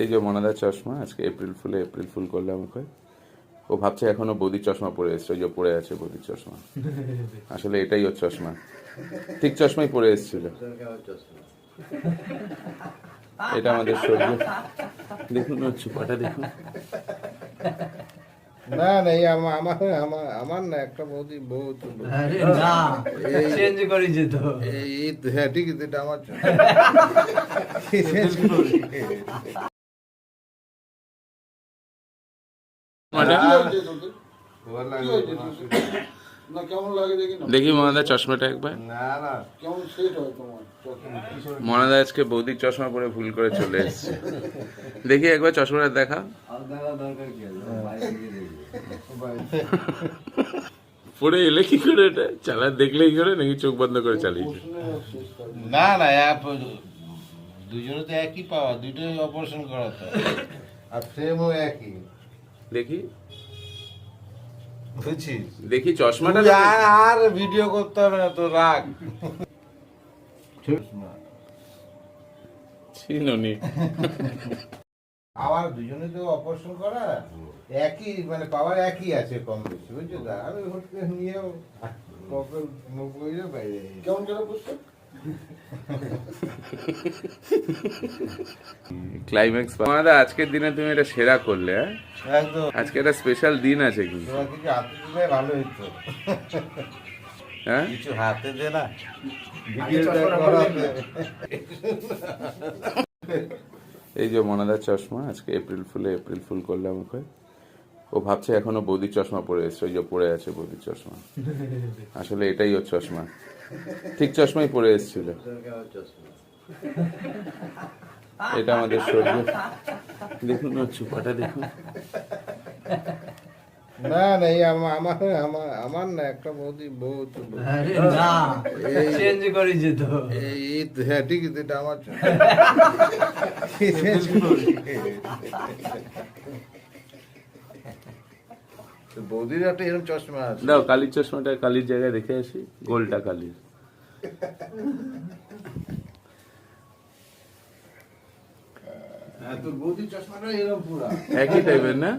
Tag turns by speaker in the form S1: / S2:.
S1: এই যে মনাদার চশমা, আজকে এপ্রিল ফুলে এপ্রিল ফুল করলে আমাকে। ও ভাবছে এখনও বৌদির চশমা পরে এসছে যে পরে আছে বৌদির চশমা। আসলে এটাই ওর চশমা। ঠিক চশমাই পরে এসেছিল। এটা আমাদের সর্দি দেখুন চুপাটা, দেখুন।
S2: না না এই আমার আমার আমার আমার না একটা বৌদি বউ
S3: আরে না চেঞ্জ করে যেত।
S2: এই এই হ্যাঁ ঠিক আছে এটা আমার চোখ। না?
S4: কেমন লাগে দেখি না।
S1: দেখি মনাদার চশমাটা একবার।
S2: না না।
S4: কেমন সেট হয় তোমার?
S1: মনাদা আজকে বৌদির চশমা পরে ভুল করে চলে এসছে। দেখি একবার চশমাটা দেখা।
S3: আর দেখা দরকার কি আছে? বাইরে গিয়ে দেখবে
S1: পরে এলে কি করে এটা? চালা দেখলেই করে নাকি চোখ বন্ধ করে চালিয়েছে
S2: না। না দুজনে তো একই পাওয়া দুটোই অপারেশন করা তো আর ফ্রেমও একই।
S1: দেখি।
S2: বুঝছিস?
S1: দেখি চশমাটা
S2: আর ভিডিও করতে হবে না তো রাগ।
S1: চিনুনি
S2: আবার দুজনে তো অপারেশন করা? একই মানে পাওয়ার একই আছে কম বেশি বুঝছ আমি হুট করে নিয়েও মুখ বাইরে।
S4: কেমন করে বুঝছ
S1: ক্লাইম্যাক্স মনাদা আজকের দিনে তুমি এটা সেরা করলে হ্যাঁ?
S2: একদম।
S1: আজকে একটা স্পেশাল দিন আছে কিন্তু।
S2: তোমার কিছু হাতে দিলে ভালো হইতো?
S1: হ্যাঁ?
S2: কিছু হাতে দে না।
S1: এই যে মনাদার চশমা আজকে এপ্রিল ফুলে এপ্রিল ফুল করলে আমাকে ও ভাবছে এখনও বৌদির চশমা পরে এসছে ওই যে পরে আছে বৌদির চশমা। আসলে এটাই ওর চশমা। ঠিক চশমাই পরে এসেছিল। এটা আমাদের সূর্য দেখুন ওর চুপাটা দেখুন।
S2: না না এই আমার আমার আমার আমার না একটা বৌদি বউ তো
S3: না চেঞ্জ করে যেত
S2: এই এই হ্যাঁ ঠিকই তো, এটা আমার বৌদির একটা এরকম চশমা আছে।
S1: দাও কালির চশমাটা কালির জায়গায় রেখে আসি গোলটা কালির।
S2: হ্যাঁ, তোর বৌদির চশমাটা এরকম পুরা।
S1: একই টাইপের না?